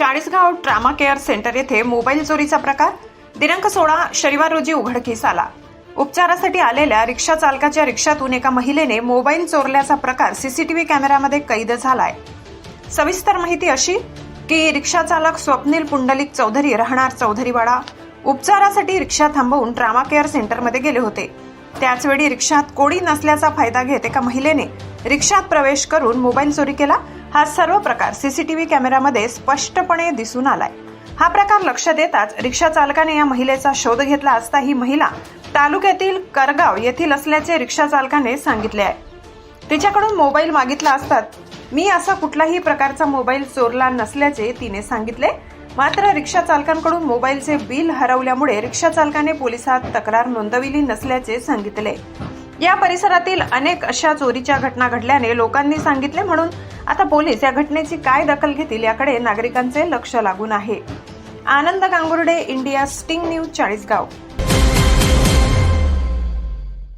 Chalisgaon trauma care centre येथे mobile चोरीचा प्रकार? दिनांक सोळा शनिवार रोजी उघडकीस आला. उपचारासाठी आलेल्या रिक्षा चालकाच्या रिक्षातून एका महिलेने मोबाईल चोरल्याचा प्रकार सीसीटीव्ही कॅमेऱ्यामध्ये कैद झालाय. सविस्तर माहिती अशी की रिक्षा चालक स्वप्नील पुंडलिक चौधरी राहणार चौधरीवाडा उपचारासाठी रिक्षा थांबवून ट्रामा केअर सेंटरमध्ये गेले होते. त्याचवेळी रिक्षात कोणी नसल्याचा फायदा घेत एका महिलेने रिक्षात प्रवेश करून मोबाईल चोरी केला हा सर्व प्रकार सीसीटीव्ही कॅमेऱ्यामध्ये स्पष्टपणे दिसून आलाय. हा प्रकार लक्ष देताच रिक्षा चालकाने या महिलेचा शोध घेतला असता ही महिला तालुक्यातील करगाव येथील असल्याचे रिक्षा चालकाने सांगितले आहे. तिच्याकडून मोबाईल मागितला असतात मी असा कुठलाही प्रकारचा मोबाईल चोरला नसल्याचे तिने सांगितले. मात्र रिक्षा चालकांकडून मोबाईलचे बिल हरवल्यामुळे रिक्षा चालकाने पोलिसात तक्रार नोंदविली नसल्याचे सांगितले. या परिसरातील अनेक अशा चोरीच्या घटना घडल्याने लोकांनी सांगितले म्हणून आता पोलीस या घटनेची काय दखल घेतील याकडे नागरिकांचे लक्ष लागून आहे. Anand Gangurde India sting news Chalisgaon.